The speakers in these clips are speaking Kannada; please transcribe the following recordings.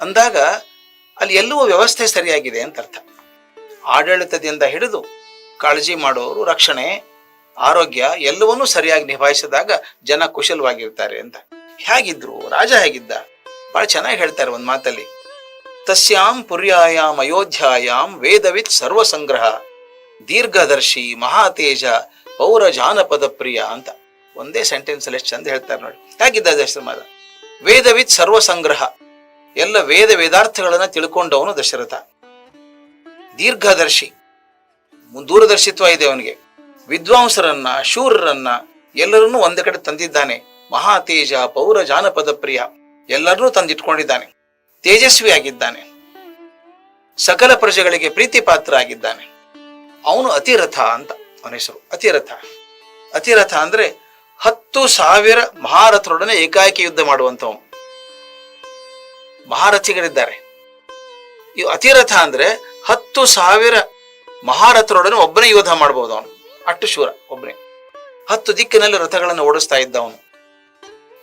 ಅಂದಾಗ ಅಲ್ಲಿ ಎಲ್ಲವೂ ವ್ಯವಸ್ಥೆ ಸರಿಯಾಗಿದೆ ಅಂತ ಅರ್ಥ. ಆಡಳಿತದಿಂದ ಹಿಡಿದು ಕಾಳಜಿ ಮಾಡೋರು, ರಕ್ಷಣೆ, ಆರೋಗ್ಯ ಎಲ್ಲವನ್ನೂ ಸರಿಯಾಗಿ ನಿಭಾಯಿಸಿದಾಗ ಜನ ಕುಶಲವಾಗಿರ್ತಾರೆ ಅಂತ. ಹೇಗಿದ್ರು, ರಾಜ ಹೇಗಿದ್ದ? ಬಹಳ ಚೆನ್ನಾಗಿ ಹೇಳ್ತಾರೆ ಒಂದು ಮಾತಲ್ಲಿ. ತಸ್ಯಾಂ ಪುರ್ಯಾಯಾಮ್ ಅಯೋಧ್ಯಾಯಾಮ್ ವೇದವಿತ್ ಸರ್ವ ಸಂಗ್ರಹ ದೀರ್ಘದರ್ಶಿ ಮಹಾತೇಜ ಪೌರ ಜಾನಪದ ಪ್ರಿಯ ಅಂತ. ಒಂದೇ ಸೆಂಟೆನ್ಸ್ ಅಲ್ಲಿ ಎಷ್ಟು ಚಂದ ಹೇಳ್ತಾರೆ ನೋಡಿ. ಹೇಗಿದ್ದ ದಶರಥ ವೇದವಿತ್ ಸರ್ವಸಂಗ್ರಹ. ಎಲ್ಲ ವೇದ ವೇದಾರ್ಥಗಳನ್ನ ತಿಳ್ಕೊಂಡವನು ದಶರಥ. ದೀರ್ಘದರ್ಶಿ, ದೂರದರ್ಶಿತ್ವ ಇದೆ ಅವನಿಗೆ. ವಿದ್ವಾಂಸರನ್ನ, ಶೂರರನ್ನ ಎಲ್ಲರನ್ನೂ ಒಂದೇ ಕಡೆ ತಂದಿದ್ದಾನೆ. ಮಹಾತೇಜ, ಪೌರ, ಜಾನಪದ ಪ್ರಿಯ ಎಲ್ಲರನ್ನೂ ತಂದಿಟ್ಕೊಂಡಿದ್ದಾನೆ. ತೇಜಸ್ವಿ ಆಗಿದ್ದಾನೆ ಸಕಲ ಪ್ರಜೆಗಳಿಗೆ ಪ್ರೀತಿ ಪಾತ್ರ ಆಗಿದ್ದಾನೆ ಅವನು ಅತಿರಥ ಅಂತ ಅವನ ಹೆಸರು. ಅತಿರಥ. ಅತಿರಥ ಅಂದ್ರೆ ಹತ್ತು ಸಾವಿರ ಮಹಾರಥರೊಡನೆ ಏಕಾಏಕಿ ಯುದ್ಧ ಮಾಡುವಂತವನು. ಮಹಾರಥಿಗಳಿದ್ದಾರೆ. ಈ ಅತಿರಥ ಅಂದ್ರೆ ಹತ್ತು ಸಾವಿರ ಮಹಾರಥರೊಡನೆ ಒಬ್ಬನೇ ಯೋಧ ಮಾಡಬಹುದು ಅವನು. ಅಟ್ಟು ಶೂರ ಒಬ್ಬನೇ. ಹತ್ತು ದಿಕ್ಕಿನಲ್ಲಿ ರಥಗಳನ್ನು ಓಡಿಸ್ತಾ ಇದ್ದ ಅವನು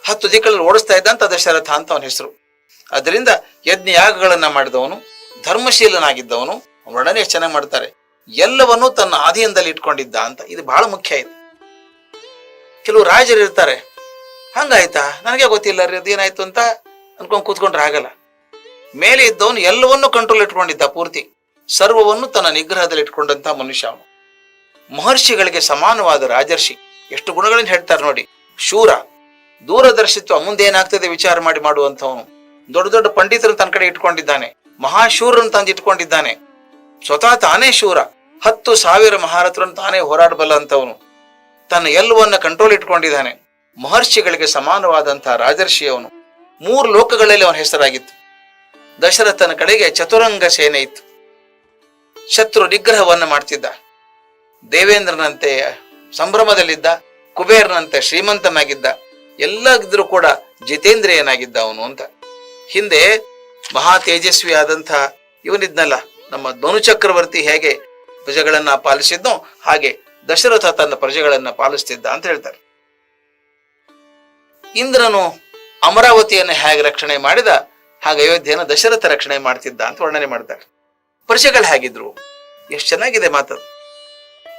ಹತ್ತು ದಿಕ್ಕಲ್ಲಿ ಓಡಿಸ್ತಾ ಇದ್ದಂತ ದಶರಥ ಅಂತ ಅವನ ಹೆಸರು. ಅದರಿಂದ ಯಜ್ಞ ಯಾಗಗಳನ್ನ ಮಾಡಿದವನು, ಧರ್ಮಶೀಲನಾಗಿದ್ದವನು ಎಷ್ಟು ಚೆನ್ನಾಗಿ ಮಾಡ್ತಾರೆ. ಎಲ್ಲವನ್ನೂ ತನ್ನ ಆಧೀನದಲ್ಲಿ ಇಟ್ಕೊಂಡಿದ್ದ ಅಂತ. ಇದು ಬಹಳ ಮುಖ್ಯ ಇದೆ. ಕೆಲವು ರಾಜರು ಇರ್ತಾರೆ ಹಂಗಾಯ್ತಾ? ನನಗೆ ಗೊತ್ತಿಲ್ಲ ರೀ, ಅದೇನಾಯ್ತು ಅಂತ ಅನ್ಕೊಂಡ್ ಕೂತ್ಕೊಂಡ್ರೆ ಆಗಲ್ಲ. ಮೇಲೆ ಇದ್ದವನು ಎಲ್ಲವನ್ನೂ ಕಂಟ್ರೋಲ್ ಇಟ್ಕೊಂಡಿದ್ದ ಪೂರ್ತಿ. ಸರ್ವವನ್ನು ತನ್ನ ನಿಗ್ರಹದಲ್ಲಿ ಇಟ್ಕೊಂಡಂತ ಮನುಷ್ಯ ಅವನು. ಮಹರ್ಷಿಗಳಿಗೆ ಸಮಾನವಾದ ರಾಜರ್ಷಿ. ಎಷ್ಟು ಗುಣಗಳನ್ನು ಹೇಳ್ತಾರೆ ನೋಡಿ. ಶೂರ. ದೂರದರ್ಶಿತ್ವ ಮುಂದೆ ಏನಾಗ್ತದೆ ವಿಚಾರ ಮಾಡಿ ಮಾಡುವಂಥವನು. ದೊಡ್ಡ ದೊಡ್ಡ ಪಂಡಿತರನ್ನು ತನ್ನ ಕಡೆ ಇಟ್ಕೊಂಡಿದ್ದಾನೆ. ಮಹಾಶೂರನ್ನು ತಂದು ಇಟ್ಕೊಂಡಿದ್ದಾನೆ. ಸ್ವತಃ ತಾನೇ ಶೂರ. ಹತ್ತು ಸಾವಿರ ಮಹಾರಥರನ್ನು ತಾನೇ ಹೋರಾಡಬಲ್ಲ ಅಂತವನು. ತನ್ನ ಎಲ್ಲವನ್ನ ಕಂಟ್ರೋಲ್ ಇಟ್ಕೊಂಡಿದ್ದಾನೆ. ಮಹರ್ಷಿಗಳಿಗೆ ಸಮಾನವಾದಂತಹ ರಾಜರ್ಷಿ ಅವನು. ಮೂರು ಲೋಕಗಳಲ್ಲಿ ಅವನ ಹೆಸರಾಗಿತ್ತು. ದಶರಥನ ಕಡೆಗೆ ಚತುರಂಗ ಸೇನೆ ಇತ್ತು. ಶತ್ರು ನಿಗ್ರಹವನ್ನು ಮಾಡ್ತಿದ್ದ. ದೇವೇಂದ್ರನಂತೆ ಸಂಭ್ರಮದಲ್ಲಿದ್ದ, ಕುಬೇರನಂತೆ ಶ್ರೀಮಂತನಾಗಿದ್ದ ಎಲ್ಲ ಇದ್ರೂ ಕೂಡ ಜಿತೇಂದ್ರಿಯನಾಗಿದ್ದ ಅವನು ಅಂತ. ಹಿಂದೆ ಮಹಾ ತೇಜಸ್ವಿ ಆದಂತಹ ಇವನಿದ್ನಲ್ಲ, ನಮ್ಮ ಧನು ಚಕ್ರವರ್ತಿ ಹೇಗೆ ಪ್ರಜೆಗಳನ್ನ ಪಾಲಿಸಿದ್ನೋ ಹಾಗೆ ದಶರಥ ತನ್ನ ಪ್ರಜೆಗಳನ್ನ ಪಾಲಿಸ್ತಿದ್ದ ಅಂತ ಹೇಳ್ತಾರೆ. ಇಂದ್ರನು ಅಮರಾವತಿಯನ್ನು ಹೇಗೆ ರಕ್ಷಣೆ ಮಾಡಿದ, ಹಾಗೆ ಅಯೋಧ್ಯೆಯನ್ನು ದಶರಥ ರಕ್ಷಣೆ ಮಾಡ್ತಿದ್ದ ಅಂತ ವರ್ಣನೆ ಮಾಡ್ತಾರೆ. ಪ್ರಜೆಗಳು ಹೇಗಿದ್ರು? ಎಷ್ಟು ಚೆನ್ನಾಗಿದೆ ಮಾತದು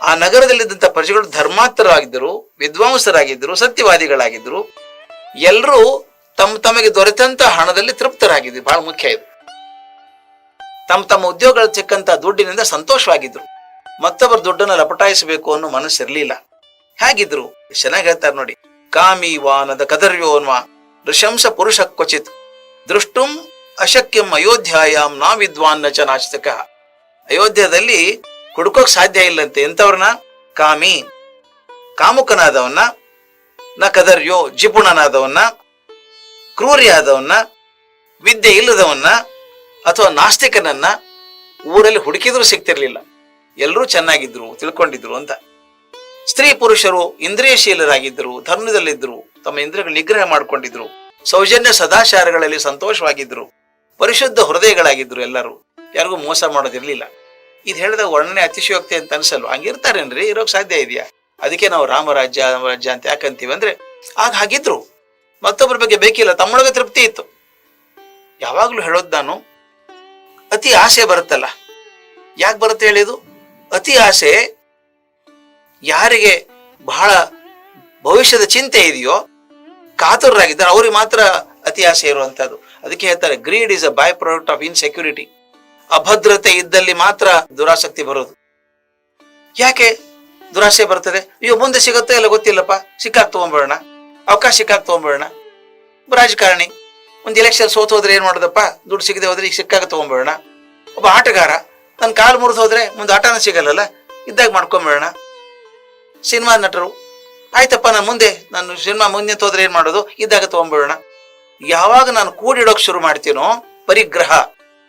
ಆ ನಗರದಲ್ಲಿದ್ದಂಥ ಪ್ರಜೆಗಳು ಧರ್ಮಾತ್ತರಾಗಿದ್ದರು ವಿದ್ವಾಂಸರಾಗಿದ್ದರು, ಸತ್ಯವಾದಿಗಳಾಗಿದ್ದರು. ಎಲ್ಲರೂ ತಮ್ಮ ತಮಗೆ ದೊರೆತಂತ ಹಣದಲ್ಲಿ ತೃಪ್ತರಾಗಿದ್ರು ಬಹಳ ಮುಖ್ಯ ಇದು. ತಮ್ಮ ತಮ್ಮ ಉದ್ಯೋಗಗಳು ಸಿಕ್ಕಂತ ದುಡ್ಡಿನಿಂದ ಸಂತೋಷವಾಗಿದ್ರು. ಮತ್ತೊಬ್ಬರ ದುಡ್ಡನ್ನು ಲಪಟಾಯಿಸಬೇಕು ಅನ್ನೋ ಮನಸ್ಸಿರ್ಲಿಲ್ಲ. ಹೇಗಿದ್ರು? ಚೆನ್ನಾಗಿ ಹೇಳ್ತಾರೆ ನೋಡಿ. ಕಾಮಿ ವಾನದ ಕದರ್ಯೋನ್ವ. ಋಷಂಸ ಪುರುಷ ಕ್ವಚಿತ್. ದೃಷ್ಟುಂ ಅಶಕ್ಯಂ ಅಯೋಧ್ಯಾಯಾಮ್ ನಾ ವಿದ್ವಾನ್ ಚ ನಾಚಿತಕ. ಅಯೋಧ್ಯದಲ್ಲಿ ಹುಡುಕೋಕ್ ಸಾಧ್ಯ ಇಲ್ಲಂತೆ ಎಂತವ್ರನ್ನ? ಕಾಮಿ. ಕಾಮುಕನಾದವನ್ನ. ನ ಕದರ್ಯೋ ಜಿಪುಣನಾದವನ್ನ. ಕ್ರೂರಿಯಾದವನ್ನ. ವಿದ್ಯೆ ಇಲ್ಲದವನ್ನ. ಅಥವಾ ನಾಸ್ತಿಕನನ್ನ ಊರಲ್ಲಿ ಹುಡುಕಿದ್ರು ಸಿಗ್ತಿರ್ಲಿಲ್ಲ. ಎಲ್ಲರೂ ಚೆನ್ನಾಗಿದ್ರು, ತಿಳ್ಕೊಂಡಿದ್ರು ಅಂತ. ಸ್ತ್ರೀ ಪುರುಷರು ಇಂದ್ರಿಯಶೀಲರಾಗಿದ್ದರು, ಧರ್ಮದಲ್ಲಿದ್ದರು ತಮ್ಮ ಇಂದ್ರಿಯಗಳು ನಿಗ್ರಹ ಮಾಡ್ಕೊಂಡಿದ್ರು. ಸೌಜನ್ಯ ಸದಾಚಾರಗಳಲ್ಲಿ ಸಂತೋಷವಾಗಿದ್ರು. ಪರಿಶುದ್ಧ ಹೃದಯಗಳಾಗಿದ್ರು ಎಲ್ಲರೂ. ಯಾರಿಗೂ ಮೋಸ ಮಾಡೋದಿರ್ಲಿಲ್ಲ. ಇದು ಹೇಳಿದ ವರ್ಣನೆ ಅತಿಶಯೋಕ್ತಿ ಅಂತ ಅನ್ಸಲ್ವ? ಹಂಗಿರ್ತಾರೇನ್ರಿ? ಇರೋಕ್ ಸಾಧ್ಯ ಇದೆಯಾ? ಅದಕ್ಕೆ ನಾವು ರಾಮರಾಜ್ಯ ರಾಜ್ಯ ಅಂತ ಯಾಕಂತೀವಿ ಅಂದ್ರೆ, ಆಗ ಹಾಗಿದ್ರು. ಮತ್ತೊಬ್ಬರ ಬಗ್ಗೆ ಬೇಕಿಲ್ಲ, ತಮ್ಮೊಳಗೆ ತೃಪ್ತಿ ಇತ್ತು. ಯಾವಾಗ್ಲೂ ಹೇಳೋದು ನಾನು, ಅತಿ ಆಸೆ ಬರುತ್ತಲ್ಲ. ಯಾಕೆ ಬರುತ್ತೆ ಹೇಳಿದು? ಅತಿ ಆಸೆ ಯಾರಿಗೆ ಬಹಳ ಭವಿಷ್ಯದ ಚಿಂತೆ ಇದೆಯೋ ಕಾತುರರಾಗಿದ್ದಾರೆ. ಅವ್ರಿಗೆ ಮಾತ್ರ ಅತಿ ಆಸೆ ಇರುವಂತದ್ದು ಅದಕ್ಕೆ ಹೇಳ್ತಾರೆ greed is a by product of insecurity ಅಭದ್ರತೆ ಇದ್ದಲ್ಲಿ ಮಾತ್ರ ದುರಾಸಕ್ತಿ ಬರೋದು. ಯಾಕೆ ದುರಾಸೆ ಬರ್ತದೆ? ಅಯ್ಯೋ, ಮುಂದೆ ಸಿಗುತ್ತೋ ಇಲ್ಲ ಗೊತ್ತಿಲ್ಲಪ್ಪ. ಸಿಕ್ಕಾಕ್ ತಗೊಂಡ್ಬಿಡೋಣ. ಅವಕಾಶ ಸಿಕ್ಕಾಕ್ ತಗೊಂಡ್ಬಿಡೋಣ. ರಾಜಕಾರಣಿ, ಒಂದು ಎಲೆಕ್ಷನ್ ಸೋತ್ ಹೋದ್ರೆ ಏನ್ ಮಾಡೋದಪ್ಪ? ದುಡ್ಡು ಸಿಗದೆ ಹೋದ್ರೆ ಈಗ ಸಿಕ್ಕಾಗ ತಗೊಂಡ್ಬಿಡೋಣ. ಒಬ್ಬ ಆಟಗಾರ ನನ್ನ ಕಾಲು ಮುರಿದು ಹೋದ್ರೆ ಮುಂದೆ ಆಟನ ಸಿಗಲ್ಲಲ್ಲ? ಇದ್ದಾಗ ಮಾಡ್ಕೊಂಬಿಡೋಣ ಸಿನಿಮಾ ನಟರು ಆಯ್ತಪ್ಪ, ನಾನು ಮುಂದೆ, ನಾನು ಸಿನಿಮಾ ಮುಂದೆ ತೋದ್ರೆ ಏನ್ ಮಾಡೋದು? ಇದ್ದಾಗ ತಗೊಂಡ್ಬಿಡೋಣ. ಯಾವಾಗ ನಾನು ಕೂಡಿಡೋಕ್ ಶುರು ಮಾಡ್ತೀನೋ, ಪರಿಗ್ರಹ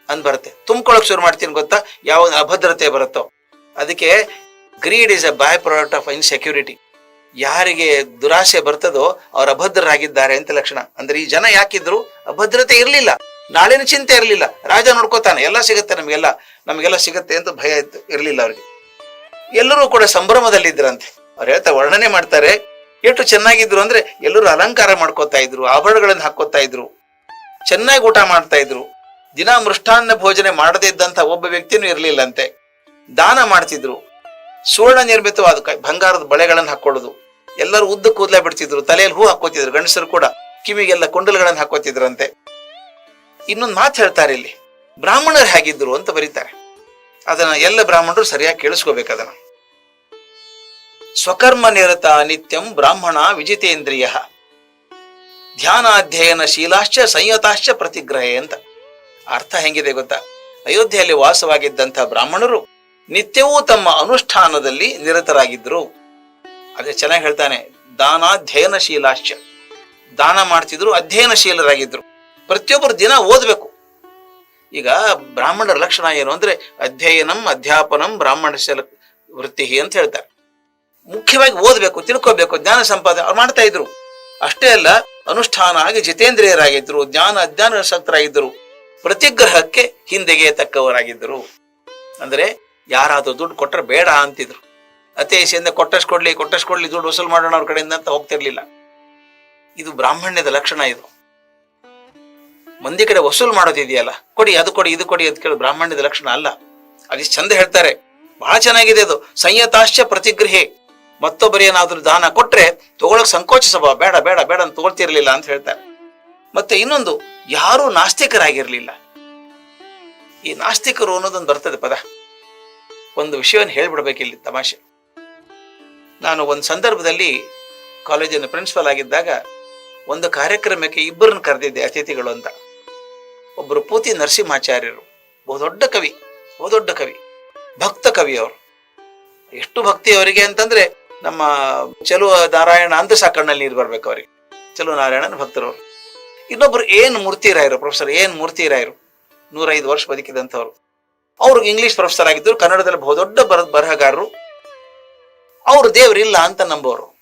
ಅಂದ್ ಬರುತ್ತೆ. ತುಂಬ್ಕೊಳಕ್ ಶುರು ಮಾಡ್ತೀನಿ ಗೊತ್ತಾ? ಯಾವ ಅಭದ್ರತೆ ಬರುತ್ತೋ. ಅದಕ್ಕೆ greed is a by product of insecurity ಯಾರಿಗೆ ದುರಾಸೆ ಬರ್ತದೋ, ಅವ್ರ ಅಭದ್ರರಾಗಿದ್ದಾರೆ ಅಂತ ಲಕ್ಷಣ. ಅಂದ್ರೆ ಈ ಜನ ಯಾಕಿದ್ರು ಅಭದ್ರತೆ ಇರಲಿಲ್ಲ. ನಾಳಿನ ಚಿಂತೆ ಇರಲಿಲ್ಲ. ರಾಜ ನೋಡ್ಕೋತಾನೆ, ಎಲ್ಲ ಸಿಗುತ್ತೆ ನಮಗೆಲ್ಲ. ನಮಗೆಲ್ಲ ಸಿಗುತ್ತೆ ಅಂತ ಭಯ ಇತ್ತು ಇರಲಿಲ್ಲ ಅವ್ರಿಗೆ. ಎಲ್ಲರೂ ಕೂಡ ಸಂಭ್ರಮದಲ್ಲಿದ್ರಂತೆ. ಅವ್ರು ಹೇಳ್ತಾ ವರ್ಣನೆ ಮಾಡ್ತಾರೆ. ಎಷ್ಟು ಚೆನ್ನಾಗಿದ್ರು ಅಂದ್ರೆ ಎಲ್ಲರೂ ಅಲಂಕಾರ ಮಾಡ್ಕೋತಾ ಇದ್ರು, ಆಭರಣಗಳನ್ನು ಹಾಕೋತಾ ಇದ್ರು. ಚೆನ್ನಾಗಿ ಊಟ ಮಾಡ್ತಾ ಇದ್ರು. ದಿನ ಮೃಷ್ಟಾನ್ನ ಭೋಜನೆ ಮಾಡದೇ ಇದ್ದಂತ ಒಬ್ಬ ವ್ಯಕ್ತಿನೂ ಇರಲಿಲ್ಲಂತೆ. ದಾನ ಮಾಡ್ತಿದ್ರು. ಸುವರ್ಣ ನಿರ್ಮಿತವಾದ ಬಂಗಾರದ ಬಳೆಗಳನ್ನು ಹಾಕೊಳ್ಳೋದು ಎಲ್ಲರೂ ಉದ್ದ ಕೂದಲೇ ಬಿಡ್ತಿದ್ರು, ತಲೆಯಲ್ಲಿ ಹೂ ಹಾಕೋತಿದ್ರು ಗಂಡಸರು ಕೂಡ ಕಿವಿಗೆಲ್ಲ ಕುಂಡಲಗಳನ್ನು ಹಾಕೋತಿದ್ರಂತೆ ಇನ್ನೊಂದು ಮಾತು ಹೇಳ್ತಾರೆ ಇಲ್ಲಿ. ಬ್ರಾಹ್ಮಣರು ಹೇಗಿದ್ರು ಅಂತ ಬರೀತಾರೆ. ಅದನ್ನ ಎಲ್ಲ ಬ್ರಾಹ್ಮಣರು ಸರಿಯಾಗಿ ಕೇಳಿಸ್ಕೋಬೇಕು ಅದನ್ನ. ಸ್ವಕರ್ಮ ನಿರತ ನಿತ್ಯಂ ಬ್ರಾಹ್ಮಣ ವಿಜಿತೇಂದ್ರಿಯ. ಧ್ಯಾನಾಧ್ಯಯನ ಶೀಲಾಶ್ಚ ಸಂಯತಾಶ್ಚ ಪ್ರತಿಗ್ರಹೆ ಅಂತ. ಅರ್ಥ ಹೆಂಗಿದೆ ಗೊತ್ತಾ? ಅಯೋಧ್ಯೆಯಲ್ಲಿ ವಾಸವಾಗಿದ್ದಂಥ ಬ್ರಾಹ್ಮಣರು ನಿತ್ಯವೂ ತಮ್ಮ ಅನುಷ್ಠಾನದಲ್ಲಿ ನಿರತರಾಗಿದ್ದರು ಅದೇ ಚೆನ್ನಾಗಿ ಹೇಳ್ತಾನೆ ದಾನಾಧ್ಯಯನಶೀಲಾಶ್ಚ ದಾನ ಮಾಡ್ತಿದ್ರು, ಅಧ್ಯಯನಶೀಲರಾಗಿದ್ರು. ಪ್ರತಿಯೊಬ್ಬರು ದಿನ ಓದಬೇಕು. ಈಗ ಬ್ರಾಹ್ಮಣರ ಲಕ್ಷಣ ಏನು ಅಂದ್ರೆ, ಅಧ್ಯಯನಂ, ಅಧ್ಯಾಪನಂ ಬ್ರಾಹ್ಮಣ ವೃತ್ತಿ ಅಂತ ಹೇಳ್ತಾರೆ. ಮುಖ್ಯವಾಗಿ ಓದಬೇಕು, ತಿಳ್ಕೋಬೇಕು, ಜ್ಞಾನ ಸಂಪಾದನೆ ಅವ್ರು ಮಾಡ್ತಾ ಇದ್ರು. ಅಷ್ಟೇ ಅಲ್ಲ, ಅನುಷ್ಠಾನ ಆಗಿ ಜಿತೇಂದ್ರಿಯರಾಗಿದ್ರು, ಜ್ಞಾನ ಅಜ್ಞಾನ ಶಕ್ತರಾಗಿದ್ದರು ಪ್ರತಿಗ್ರಹಕ್ಕೆ ಹಿಂದೆಗೆ ತಕ್ಕವರಾಗಿದ್ದರು. ಅಂದ್ರೆ ಯಾರಾದ್ರೂ ದುಡ್ಡು ಕೊಟ್ಟರೆ ಬೇಡ ಅಂತಿದ್ರು. ಅತೇಶಿಯಿಂದ ಕೊಟ್ಟಷ್ಟು ಕೊಡ್ಲಿ ಕೊಟ್ಟಷ್ಟು ಕೊಡ್ಲಿ ದುಡ್ಡು ವಸೂಲ್ ಮಾಡೋಣ ಅವ್ರ ಕಡೆಯಿಂದ ಅಂತ ಹೋಗ್ತಿರ್ಲಿಲ್ಲ. ಇದು ಬ್ರಾಹ್ಮಣ್ಯದ ಲಕ್ಷಣ ಇದು. ಮಂದಿ ಕಡೆ ವಸೂಲು ಮಾಡೋದಿದೆಯಲ್ಲ, ಕೊಡಿ, ಅದು ಕೊಡಿ, ಇದು ಕೊಡಿ ಅಂತ ಕೇಳಿ ಬ್ರಾಹ್ಮಣ್ಯದ ಲಕ್ಷಣ ಅಲ್ಲ. ಅದಿಷ್ಟು ಚಂದ ಹೇಳ್ತಾರೆ. ಬಹಳ ಚೆನ್ನಾಗಿದೆ ಅದು. ಸಂಯತಾಶ್ಚ ಪ್ರತಿಗ್ರಹೆ ಮತ್ತೊಬ್ಬರೇನಾದ್ರೂ ದಾನ ಕೊಟ್ರೆ ತಗೊಳಕ್ ಸಂಕೋಚಿಸಬ, ಬೇಡ ಬೇಡ ಬೇಡ ಅಂತ ತಗೊಳ್ತಿರ್ಲಿಲ್ಲ ಅಂತ ಹೇಳ್ತಾರೆ. ಮತ್ತೆ ಇನ್ನೊಂದು, ಯಾರೂ ನಾಸ್ತಿಕರಾಗಿರ್ಲಿಲ್ಲ. ಈ ನಾಸ್ತಿಕರು ಅನ್ನೋದೊಂದು ಬರ್ತದೆ ಪದ. ಒಂದು ವಿಷಯವನ್ನು ಹೇಳ್ಬಿಡ್ಬೇಕು ಇಲ್ಲಿ ತಮಾಷೆ. ನಾನು ಒಂದು ಸಂದರ್ಭದಲ್ಲಿ ಕಾಲೇಜಿನ ಪ್ರಿನ್ಸಿಪಲ್ ಆಗಿದ್ದಾಗ ಒಂದು ಕಾರ್ಯಕ್ರಮಕ್ಕೆ ಇಬ್ಬರನ್ನು ಕರೆದಿದ್ದೆ, ಅತಿಥಿಗಳು ಅಂತ. ಒಬ್ಬರು ಪೂತಿ ನರಸಿಂಹಾಚಾರ್ಯರು. ಬಹುದೊಡ್ಡ ಕವಿ ಬಹುದೊಡ್ಡ ಕವಿ, ಭಕ್ತ ಕವಿ ಅವರು. ಎಷ್ಟು ಭಕ್ತಿ ಅವರಿಗೆ ಅಂತಂದ್ರೆ ನಮ್ಮ ಚಲುವ ನಾರಾಯಣ ಅಂತ ಸಾಕಣ್ಣಲ್ಲಿ ನೀರು ಬರ್ಬೇಕು ಅವರಿಗೆ. ಚಲುವ ನಾರಾಯಣನ ಭಕ್ತರವರು ಇನ್ನೊಬ್ರು ಏನ್ ಮೂರ್ತಿ ರಾಯರು ಪ್ರೊಫೆಸರ್ ಏನ್ ಮೂರ್ತಿ ರಾಯರು ನೂರೈದು ವರ್ಷ ಬದುಕಿದಂಥವ್ರು. ಅವ್ರಿಗೆ ಇಂಗ್ಲಿಷ್ ಪ್ರೊಫೆಸರ್ ಆಗಿದ್ದರು, ಕನ್ನಡದಲ್ಲಿ ಬಹುದೊಡ್ಡ ಬರ, ಬರಹಗಾರರು. ಅವರು ದೇವರಿಲ್ಲ ಅಂತ ನಂಬೋರು.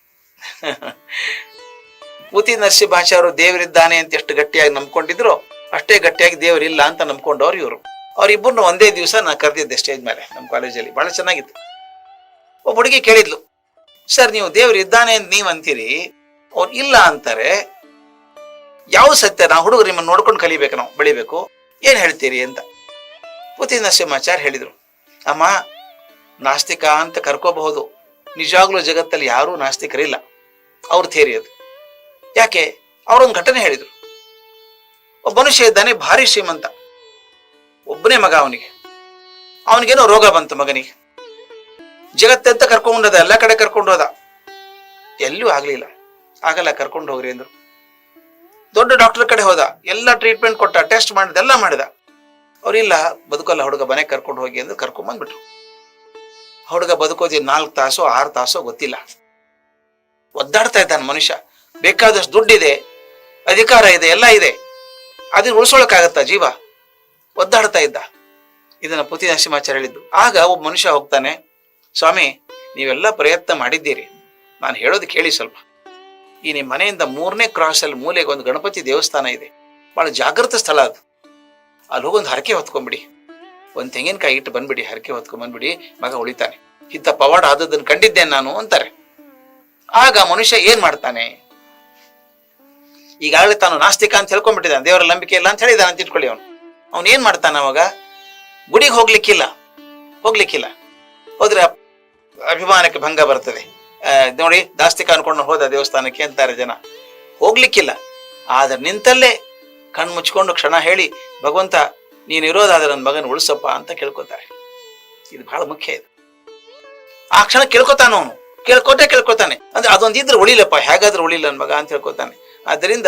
ಪೂತಿ ನರಸಿಂಹಾಚಾರ್ಯರು ದೇವರಿದ್ದಾನೆ ಅಂತ ಎಷ್ಟು ಗಟ್ಟಿಯಾಗಿ ನಂಬ್ಕೊಂಡಿದ್ರು, ಅಷ್ಟೇ ಗಟ್ಟಿಯಾಗಿ ದೇವರಿಲ್ಲ ಅಂತ ನಂಬ್ಕೊಂಡವ್ರು ಇವರು. ಅವ್ರಿಬ್ಬರನ್ನ ಒಂದೇ ದಿವಸ ನಾನು ಕರೆದಿದ್ದೆ ಸ್ಟೇಜ್ ಮೇಲೆ, ನಮ್ಮ ಕಾಲೇಜಲ್ಲಿ ಬಹಳ ಚೆನ್ನಾಗಿತ್ತು. ಒಬ್ಬ ಹುಡುಗಿ ಕೇಳಿದ್ಲು ಸರ್, ನೀವು ದೇವ್ರು ಇದ್ದಾನೆ ಅಂತ ನೀವ್ ಅಂತೀರಿ ಅವ್ರು ಇಲ್ಲ ಅಂತಾರೆ. ಯಾವ ಸತ್ಯ? ನಾವು ಹುಡುಗರು ನಿಮ್ಮನ್ನು ನೋಡ್ಕೊಂಡು ಕಲಿಬೇಕು ನಾವು, ಬೆಳಿಬೇಕು. ಏನ್ ಹೇಳ್ತೀರಿ ಅಂತ. ಪುತಿ ನರಸಿಂಹಾಚಾರ್ಯ ಹೇಳಿದ್ರು. ಅಮ್ಮ, ನಾಸ್ತಿಕ ಅಂತ ಕರ್ಕೋಬಹುದು. ನಿಜವಾಗ್ಲೂ ಜಗತ್ತಲ್ಲಿ ಯಾರೂ ನಾಸ್ತಿಕರಿಲ್ಲ. ಅವ್ರು ಥೇರಿ ಅದು. ಯಾಕೆ? ಅವರೊಂದು ಘಟನೆ ಹೇಳಿದ್ರು. ಒಬ್ಬ ಮನುಷ್ಯ ಇದ್ದಾನೆ, ಭಾರಿ ಶ್ರೀಮಂತ. ಒಬ್ಬನೇ ಮಗ ಅವನಿಗೆ. ಅವನಿಗೇನೋ ರೋಗ ಬಂತು ಮಗನಿಗೆ. ಜಗತ್ತೆಂತ ಕರ್ಕೊಂಡದ ಎಲ್ಲ ಕಡೆ ಕರ್ಕೊಂಡು ಹೋದ. ಎಲ್ಲೂ ಆಗ್ಲಿಲ್ಲ. ಆಗಲ್ಲ, ಕರ್ಕೊಂಡು ಹೋಗ್ರಿ ಅಂದ್ರು. ದೊಡ್ಡ ಡಾಕ್ಟರ್ ಕಡೆ ಹೋದ. ಎಲ್ಲ ಟ್ರೀಟ್ಮೆಂಟ್ ಕೊಟ್ಟ ಟೆಸ್ಟ್ ಮಾಡಿದ, ಎಲ್ಲ ಮಾಡಿದ. ಅವ್ರಿಲ್ಲ ಬದುಕಲ್ಲ, ಹುಡುಗ ಮನೆಗೆ ಕರ್ಕೊಂಡು ಹೋಗಿ ಅಂದ್ರೆ, ಕರ್ಕೊಂಡ್ ಬಂದ್ಬಿಟ್ರು. ಹುಡುಗ ಬದುಕೋದಿ ನಾಲ್ಕು ತಾಸು, ಆರು ತಾಸು ಗೊತ್ತಿಲ್ಲ. ಒದ್ದಾಡ್ತಾ ಇದ್ದಾನೆ ಮನುಷ್ಯ. ಬೇಕಾದಷ್ಟು ದುಡ್ಡಿದೆ, ಅಧಿಕಾರ ಇದೆ, ಎಲ್ಲ ಇದೆ. ಅದನ್ನ ಉಳಿಸೋಳಕ್ಕಾಗತ್ತಾ ಜೀವ? ಒದ್ದಾಡ್ತಾ ಇದ್ದ. ಇದನ್ನ ಪುತಿ ನರಸಿಂಹಾಚಾರ್ಯ ಹೇಳಿದ್ದು. ಆಗ ಒಬ್ಬ ಮನುಷ್ಯ ಹೋಗ್ತಾನೆ ಸ್ವಾಮಿ, ನೀವೆಲ್ಲ ಪ್ರಯತ್ನ ಮಾಡಿದ್ದೀರಿ. ನಾನು ಹೇಳೋದು ಕೇಳಿ ಸ್ವಲ್ಪ. ಈ ನಿಮ್ಮ ಮನೆಯಿಂದ ಮೂರನೇ ಕ್ರಾಸ್ ಅಲ್ಲಿ ಮೂಲೆಗೆ ಒಂದು ಗಣಪತಿ ದೇವಸ್ಥಾನ ಇದೆ. ಬಹಳ ಜಾಗೃತ ಸ್ಥಳ ಅದು. ಅಲ್ಲಿ ಹೋಗೊಂದು ಹರಕೆ ಹೊತ್ಕೊಂಡ್ಬಿಡಿ ಒಂದು ತೆಂಗಿನಕಾಯಿ ಇಟ್ಟು ಬಂದ್ಬಿಡಿ, ಹರಕೆ ಹೊತ್ಕೊಂಡ್ ಬಂದ್ಬಿಡಿ, ಮಗ ಉಳಿತಾನೆ. ಇಂಥ ಪವಾಡ ಆದದನ್ನು ಕಂಡಿದ್ದೇನೆ ನಾನು ಅಂತಾರೆ. ಆಗ ಮನುಷ್ಯ ಏನ್ ಮಾಡ್ತಾನೆ? ಈಗಾಗಲೇ ತಾನು ನಾಸ್ತಿಕ ಅಂತ ಹೇಳ್ಕೊಂಡ್ಬಿಟ್ಟಿದ್ದಾನೆ. ದೇವರ ನಂಬಿಕೆ ಇಲ್ಲ ಅಂತ ಹೇಳಿದಾನೆ ಅಂತ ಇಟ್ಕೊಳ್ಳಿ ಅವನು. ಅವನು ಏನ್ ಮಾಡ್ತಾನೆ ಅವಾಗ? ಗುಡಿಗೆ ಹೋಗ್ಲಿಕ್ಕಿಲ್ಲ. ಹೋಗ್ಲಿಕ್ಕಿಲ್ಲ. ಹೋದ್ರೆ ಅಭಿಮಾನಕ್ಕೆ ಭಂಗ ಬರ್ತದೆ. ನೋಡಿ, ದಾಸ್ತಿಕ ಅನ್ಕೊಂಡು ಹೋದ ದೇವಸ್ಥಾನಕ್ಕೆ ಅಂತಾರೆ ಜನ. ಹೋಗ್ಲಿಕ್ಕಿಲ್ಲ. ಆದ್ರೆ ನಿಂತಲ್ಲೇ ಕಣ್ಣು ಮುಚ್ಕೊಂಡು ಕ್ಷಣ ಹೇಳಿ, ಭಗವಂತ, ನೀನು ಇರೋದಾದ್ರೆ ನನ್ನ ಮಗನ ಉಳಿಸಪ್ಪ ಅಂತ ಕೇಳ್ಕೊತಾರೆ. ಇದು ಬಹಳ ಮುಖ್ಯ ಇದು. ಆ ಕ್ಷಣ ಕೇಳ್ಕೊತಾನ ಅವನು. ಕೇಳ್ಕೊಟ್ಟೆ ಕೇಳ್ಕೊತಾನೆ. ಅಂದ್ರೆ ಅದೊಂದು ಇದ್ರೆ ಉಳಿಲಪ್ಪ, ಹೇಗಾದ್ರೂ ಉಳಿಲ್ಲ ನನ್ನ ಮಗ ಅಂತ ಹೇಳ್ಕೊತಾನೆ. ಆದ್ದರಿಂದ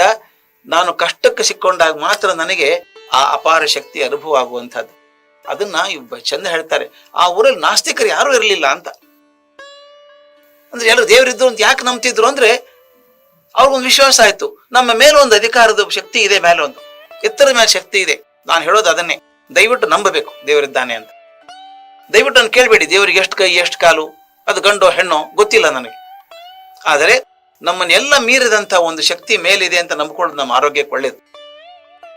ನಾನು ಕಷ್ಟಕ್ಕೆ ಸಿಕ್ಕೊಂಡಾಗ ಮಾತ್ರ ನನಗೆ ಆ ಅಪಾರ ಶಕ್ತಿ ಅನುಭವ ಆಗುವಂಥದ್ದು. ಅದನ್ನ ಚಂದ ಹೇಳ್ತಾರೆ. ಆ ಊರಲ್ಲಿ ನಾಸ್ತಿಕರು ಯಾರು ಇರಲಿಲ್ಲ ಅಂತ. ಅಂದ್ರೆ ಎಲ್ಲರೂ ದೇವರಿದ್ರು ಅಂತ ಯಾಕೆ ನಂಬ್ತಿದ್ರು ಅಂದ್ರೆ ಅವ್ರಿಗೊಂದು ವಿಶ್ವಾಸ ಆಯ್ತು. ನಮ್ಮ ಮೇಲೆ ಒಂದು ಅಧಿಕಾರದ ಶಕ್ತಿ ಇದೆ ಮೇಲೆ ಒಂದು ಎತ್ತರದ ಮೇಲೆ ಶಕ್ತಿ ಇದೆ. ನಾನು ಹೇಳೋದು ಅದನ್ನೇ. ದಯವಿಟ್ಟು ನಂಬಬೇಕು ದೇವರಿದ್ದಾನೆ ಅಂತ. ದಯವಿಟ್ಟು ನಾನು ಕೇಳಬೇಡಿ, ದೇವರಿಗೆ ಎಷ್ಟು ಕೈ, ಎಷ್ಟು ಕಾಲು, ಅದು ಗಂಡೋ, ಹೆಣ್ಣೋ, ಗೊತ್ತಿಲ್ಲ ನನಗೆ. ಆದರೆ ನಮ್ಮನ್ನೆಲ್ಲ ಮೀರಿದಂತ ಒಂದು ಶಕ್ತಿ ಮೇಲಿದೆ ಅಂತ ನಂಬಿಕೊಂಡು ನಮ್ಮ ಆರೋಗ್ಯಕ್ಕೆ ಒಳ್ಳೇದು.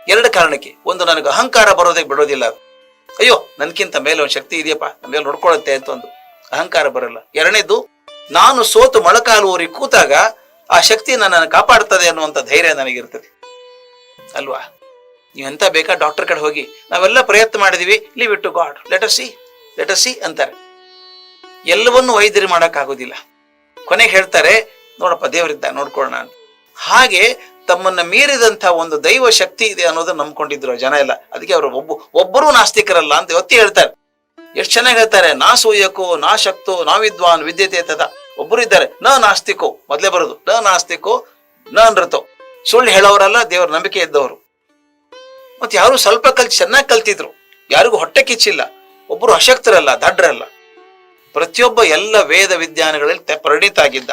ಎರಡು ಕಾರಣಕ್ಕೆ. ಒಂದು, ನನಗೆ ಅಹಂಕಾರ ಬರೋದಕ್ಕೆ ಬಿಡೋದಿಲ್ಲ. ಅದು ಅಯ್ಯೋ ನನ್ಗಿಂತ ಮೇಲೆ ಒಂದು ಶಕ್ತಿ ಇದೆಯಪ್ಪ. ನಮ್ಮ ಮೇಲೆ ನೋಡ್ಕೊಳ್ಳುತ್ತೆ ಅಂತ ಒಂದು ಅಹಂಕಾರ ಬರಲ್ಲ. ಎರಡನೇದು ನಾನು ಸೋತು ಮೊಳಕಾಲು ಊರಿ ಕೂತಾಗ ಆ ಶಕ್ತಿ ನನ್ನನ್ನು ಕಾಪಾಡ್ತದೆ ಅನ್ನುವಂಥ ಧೈರ್ಯ ನನಗಿರ್ತದೆ. ಅಲ್ವಾ? ನೀವೆಂತ ಬೇಕಾ ಡಾಕ್ಟರ್ ಕಡೆ ಹೋಗಿ? ನಾವೆಲ್ಲ ಪ್ರಯತ್ನ ಮಾಡಿದೀವಿ. Leave it to God let see let see ಅಂತಾರೆ. ಎಲ್ಲವನ್ನೂ ವೈದ್ಯರು ಮಾಡೋಕ್ಕಾಗೋದಿಲ್ಲ. ಕೊನೆಗೆ ಹೇಳ್ತಾರೆ, ನೋಡಪ್ಪ ದೇವರಿದ್ದ, ನೋಡ್ಕೊಳ್ಳೋಣ ಹಾಗೆ ತಮ್ಮನ್ನ ಮೀರಿದಂಥ ಒಂದು ದೈವ ಶಕ್ತಿ ಇದೆ ಅನ್ನೋದನ್ನ ನಂಬ್ಕೊಂಡಿದ್ರು ಜನ ಎಲ್ಲ. ಅದಕ್ಕೆ ಅವರು ಒಬ್ಬ, ಒಬ್ಬರೂ ನಾಸ್ತಿಕರಲ್ಲ ಅಂತ ಒತ್ತಿ ಹೇಳ್ತಾರೆ. ಎಷ್ಟು ಚೆನ್ನಾಗಿ ಹೇಳ್ತಾರೆ, ನಾ ಸೂಯಕೋ, ನಾ ಶಕ್ತೋ ನಾ ವಿದ್ವಾನ್ ವಿದ್ಯತೆ ತದ. ಒಬ್ಬರು ಇದ್ದಾರೆ. ನ ನಾಸ್ತಿಕೋ. ಮೊದಲೇ ಬರೋದು. ನ ನಾಸ್ತಿಕೋ, ನ ನೃತೋ. ಸುಳ್ಳು ಹೇಳೋರಲ್ಲ ದೇವರ ನಂಬಿಕೆ ಇದ್ದವರು. ಮತ್ತೆ ಯಾರು ಸ್ವಲ್ಪ ಕಲ್ತು, ಚೆನ್ನಾಗಿ ಕಲ್ತಿದ್ರು. ಯಾರಿಗೂ ಹೊಟ್ಟೆ ಕಿಚ್ಚಿಲ್ಲ. ಒಬ್ಬರು ಅಶಕ್ತರಲ್ಲ, ದಡ್ರಲ್ಲ. ಪ್ರತಿಯೊಬ್ಬ ಎಲ್ಲ ವೇದ ವಿಜ್ಞಾನಗಳಲ್ಲಿ ಪರಿಣಿತ ಆಗಿದ್ದ.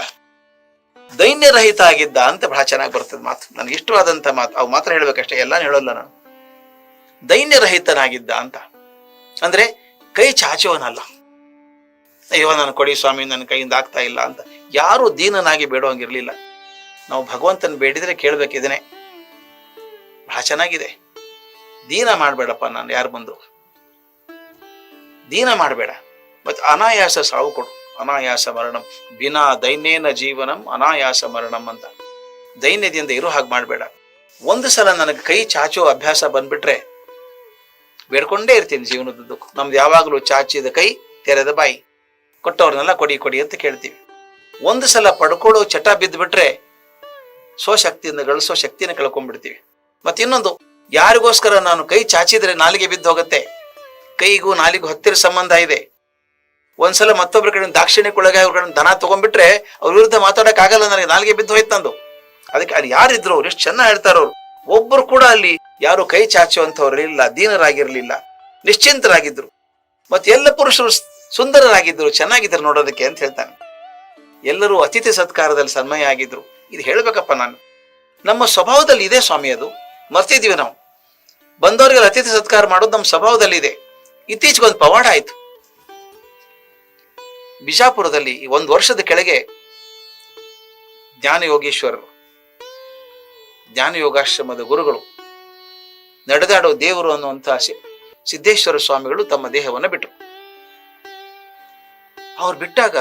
ದೈನ್ಯರಹಿತ ಆಗಿದ್ದ ಅಂತ ಬಹಳ ಚೆನ್ನಾಗಿ ಬರ್ತದೆ ಮಾತು. ನನಗೆ ಇಷ್ಟವಾದಂತ ಮಾತು. ಅವು ಮಾತ್ರ ಹೇಳ್ಬೇಕಷ್ಟೇ, ಎಲ್ಲಾನು ಹೇಳೋಲ್ಲ ನಾನು. ದೈನ್ಯರಹಿತನಾಗಿದ್ದ ಅಂತ. ಅಂದ್ರೆ ಕೈ ಚಾಚುವನಲ್ಲ. ಅಯ್ಯೋ ನಾನು ಕೊಡಿ ಸ್ವಾಮಿ, ನನ್ನ ಕೈಯಿಂದ ಆಗ್ತಾ ಇಲ್ಲ ಅಂತ. ಯಾರು ದೀನನಾಗಿ ಬೇಡೋಂಗಿರ್ಲಿಲ್ಲ. ನಾವು ಭಗವಂತನ ಬೇಡಿದ್ರೆ ಕೇಳ್ಬೇಕಿದೇನೆ. ಬಹಳ ಚೆನ್ನಾಗಿದೆ. ದೀನ ಮಾಡಬೇಡಪ್ಪ ನಾನು, ಯಾರು ಬಂದು ದೀನ ಮಾಡಬೇಡ. ಮತ್ತೆ ಅನಾಯಾಸ ಸಾವು ಕೊಡು. ಅನಾಯಾಸ ಮರಣಂ. ಬಿನಾ ದೈನ್ಯೇನ ಜೀವನಂ ಅನಾಯಾಸ ಮರಣಂ ಅಂತ. ದೈನ್ಯದಿಂದ ಇರೋ ಹಾಗೆ ಮಾಡಬೇಡ. ಒಂದು ಸಲ ನನಗೆ ಕೈ ಚಾಚೋ ಅಭ್ಯಾಸ ಬಂದ್ಬಿಟ್ರೆ ಬೇಡ್ಕೊಂಡೇ ಇರ್ತೀನಿ ಜೀವನದುದ್ದಕ್ಕೂ. ನಮ್ದು ಯಾವಾಗಲೂ ಚಾಚಿದ ಕೈ ತೆರೆದ ಬಾಯಿ. ಕೊಟ್ಟವ್ರನ್ನೆಲ್ಲ ಕೊಡಿ ಕೊಡಿ ಅಂತ ಕೇಳ್ತೀವಿ. ಒಂದು ಸಲ ಪಡ್ಕೊಳ್ಳೋ ಚಟ ಬಿದ್ದುಬಿಟ್ರೆ ಸ್ವಶಕ್ತಿಯಿಂದ ಗಳಿಸೋ ಶಕ್ತಿನ ಕಳ್ಕೊಂಡ್ಬಿಡ್ತೀವಿ. ಮತ್ತೆ ಇನ್ನೊಂದು, ಯಾರಿಗೋಸ್ಕರ ನಾನು ಕೈ ಚಾಚಿದ್ರೆ ನಾಲಿಗೆ ಬಿದ್ದು ಹೋಗುತ್ತೆ? ಕೈಗೂ ನಾಲಿಗೂ ಹತ್ತಿರ ಸಂಬಂಧ ಇದೆ. ಒಂದ್ಸಲ ಮತ್ತೊಬ್ಬರ ಕಡೆ ದಾಕ್ಷಿಣ್ಯಕ್ಕೊಳಗೆ ಅವ್ರ ಕಡೆ ದನ ತಗೊಂಡ್ಬಿಟ್ರೆ ಅವ್ರ ವಿರುದ್ಧ ಮಾತಾಡಕ್ ಆಗಲ್ಲ ನನಗೆ, ನಾಲಿಗೆ ಬಿದ್ದು ಹೋಯ್ತು ನಂದು. ಅದಕ್ಕೆ ಅಲ್ಲಿ ಯಾರಿದ್ರು ಅವ್ರು ಎಷ್ಟು ಚೆನ್ನಾಗಿ ಹೇಳ್ತಾರ ಅವ್ರು. ಒಬ್ರು ಕೂಡ ಅಲ್ಲಿ ಯಾರು ಕೈ ಚಾಚುವಂತವ್ರು ಇಲ್ಲ, ದೀನರಾಗಿರ್ಲಿಲ್ಲ, ನಿಶ್ಚಿಂತರಾಗಿದ್ರು. ಮತ್ತೆ ಎಲ್ಲ ಪುರುಷರು ಸ್- ಸುಂದರರಾಗಿದ್ರು ಚೆನ್ನಾಗಿದ್ರು ನೋಡೋದಕ್ಕೆ ಅಂತ ಹೇಳ್ತಾನೆ. ಎಲ್ಲರೂ ಅತಿಥಿ ಸತ್ಕಾರದಲ್ಲಿ ಸನ್ಮಯ ಆಗಿದ್ರು. ಇದು ಹೇಳ್ಬೇಕಪ್ಪ ನಾನು. ನಮ್ಮ ಸ್ವಭಾವದಲ್ಲಿ ಇದೆ ಸ್ವಾಮಿ ಅದು. ಮರ್ತಿದೀವಿ ನಾವು. ಬಂದವರಿಗೆ ಅತಿಥಿ ಸತ್ಕಾರ ಮಾಡೋದು ನಮ್ಮ ಸ್ವಭಾವದಲ್ಲಿ ಇದೆ. ಇತ್ತೀಚೆಗೆ ಒಂದು ಪವಾಡ ಆಯ್ತು. ಬಿಜಾಪುರದಲ್ಲಿ ಒಂದು ವರ್ಷದ ಕೆಳಗೆ ಜ್ಞಾನ ಯೋಗೇಶ್ವರರು ಜ್ಞಾನ ಯೋಗಾಶ್ರಮದ ಗುರುಗಳು ನಡೆದಾಡೋ ದೇವರು ಅನ್ನುವಂತಹ ಸಿದ್ದೇಶ್ವರ ಸ್ವಾಮಿಗಳು ತಮ್ಮ ದೇಹವನ್ನು ಬಿಟ್ಟರು. ಅವ್ರು ಬಿಟ್ಟಾಗ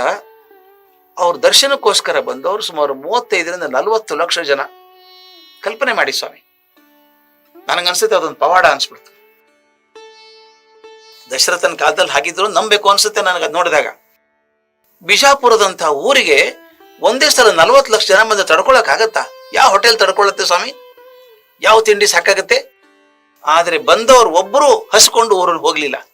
ಅವ್ರ ದರ್ಶನಕ್ಕೋಸ್ಕರ ಬಂದವರು ಸುಮಾರು ಮೂವತ್ತೈದರಿಂದ ನಲವತ್ತು ಲಕ್ಷ ಜನ ಕಲ್ಪನೆ ಮಾಡಿ ಸ್ವಾಮಿ. ನನಗನ್ಸುತ್ತೆ ಅದೊಂದು ಪವಾಡ ಅನ್ಸ್ಬಿಡ್ತು. ದಶರಥನ ಕಾಲದಲ್ಲಿ ಹಾಗಿದ್ರು ನಂಬೇಕು ಅನ್ಸುತ್ತೆ ನನಗೆ ನೋಡಿದಾಗ. ಬಿಜಾಪುರದಂತ ಊರಿಗೆ ಒಂದೇ ಸಲ ನಲವತ್ತು ಲಕ್ಷ ಜನ ಬಂದು ತಡ್ಕೊಳಕ್ ಆಗತ್ತಾ? ಯಾವ ಹೋಟೆಲ್ ತಡ್ಕೊಳ್ಳುತ್ತೆ ಸ್ವಾಮಿ? ಯಾವ ತಿಂಡಿ ಸಾಕಾಗತ್ತೆ? ಆದ್ರೆ ಬಂದವರು ಒಬ್ಬರು ಹಸ್ಕೊಂಡು ಊರಲ್ಲಿ ಹೋಗ್ಲಿಲ್ಲ.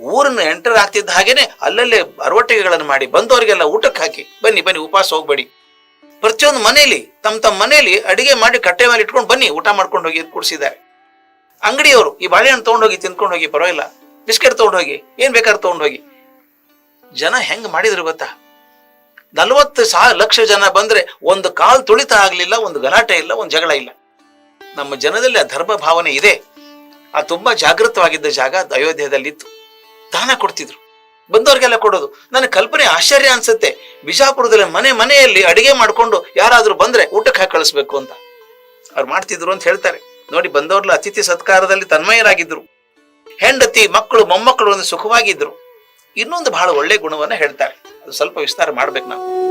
ಊರನ್ನ ಎಂಟರ್ ಆಗ್ತಿದ್ದ ಹಾಗೇನೆ ಅಲ್ಲಲ್ಲೇ ಅರವಟ್ಟಿಗೆಗಳನ್ನು ಮಾಡಿ ಬಂದವರಿಗೆಲ್ಲ ಊಟಕ್ಕೆ ಹಾಕಿ, ಬನ್ನಿ ಬನ್ನಿ, ಉಪವಾಸ ಹೋಗ್ಬೇಡಿ. ಪ್ರತಿಯೊಂದು ಮನೆಯಲ್ಲಿ ತಮ್ಮ ತಮ್ಮ ಮನೆಯಲ್ಲಿ ಅಡಿಗೆ ಮಾಡಿ ಕಟ್ಟೆ ಮೇಲೆ ಇಟ್ಕೊಂಡು ಬನ್ನಿ, ಊಟ ಮಾಡ್ಕೊಂಡು ಹೋಗಿ ಕೂಡಿಸಿದ್ದಾರೆ. ಅಂಗಡಿಯವರು, ಈ ಬಾಳೆಹಣ್ಣು ತೊಗೊಂಡೋಗಿ ತಿನ್ಕೊಂಡು ಹೋಗಿ ಪರವಾಗಿಲ್ಲ. ಬಿಸ್ಕೆಟ್ ತಗೊಂಡೋಗಿ, ಏನ್ ಬೇಕಾದ್ರೆ ತೊಗೊಂಡೋಗಿ. ಜನ ಹೆಂಗ್ ಮಾಡಿದ್ರು ಗೊತ್ತಾ? ನಲ್ವತ್ತು ಸಾವಿರ ಲಕ್ಷ ಜನ ಬಂದ್ರೆ ಒಂದು ಕಾಲ್ ತುಳಿತ ಆಗ್ಲಿಲ್ಲ, ಒಂದು ಗಲಾಟೆ ಇಲ್ಲ, ಒಂದು ಜಗಳ ಇಲ್ಲ. ನಮ್ಮ ಜನದಲ್ಲಿ ಆ ಧರ್ಮ ಭಾವನೆ ಇದೆ. ಆ ತುಂಬಾ ಜಾಗೃತವಾಗಿದ್ದ ಜಾಗ ಇತ್ತು ದಾನ ಕೊಡ್ತಿದ್ರು. ಬಂದವ್ರಿಗೆಲ್ಲ ಕೊಡೋದು. ನನಗೆ ಕಲ್ಪನೆ ಆಶ್ಚರ್ಯ ಅನ್ಸುತ್ತೆ. ಬಿಜಾಪುರದಲ್ಲಿ ಮನೆ ಮನೆಯಲ್ಲಿ ಅಡಿಗೆ ಮಾಡ್ಕೊಂಡು ಯಾರಾದ್ರೂ ಬಂದ್ರೆ ಊಟಕ್ಕೆ ಹಾಕಿ ಕಳಿಸ್ಬೇಕು ಅಂತ. ಅವ್ರು ಮಾಡ್ತಿದ್ರು ಅಂತ ಹೇಳ್ತಾರೆ. ನೋಡಿ ಬಂದವ್ರಲ್ಲ ಅತಿಥಿ ಸತ್ಕಾರದಲ್ಲಿ ತನ್ಮಯರಾಗಿದ್ರು. ಹೆಂಡತಿ, ಮಕ್ಕಳು, ಮೊಮ್ಮಕ್ಕಳು ಒಂದು ಸುಖವಾಗಿದ್ರು. ಇನ್ನೊಂದು ಬಹಳ ಒಳ್ಳೆ ಗುಣವನ್ನ ಹೇಳ್ತಾರೆ. ಅದು ಸ್ವಲ್ಪ ವಿಸ್ತಾರ ಮಾಡ್ಬೇಕು ನಾವು.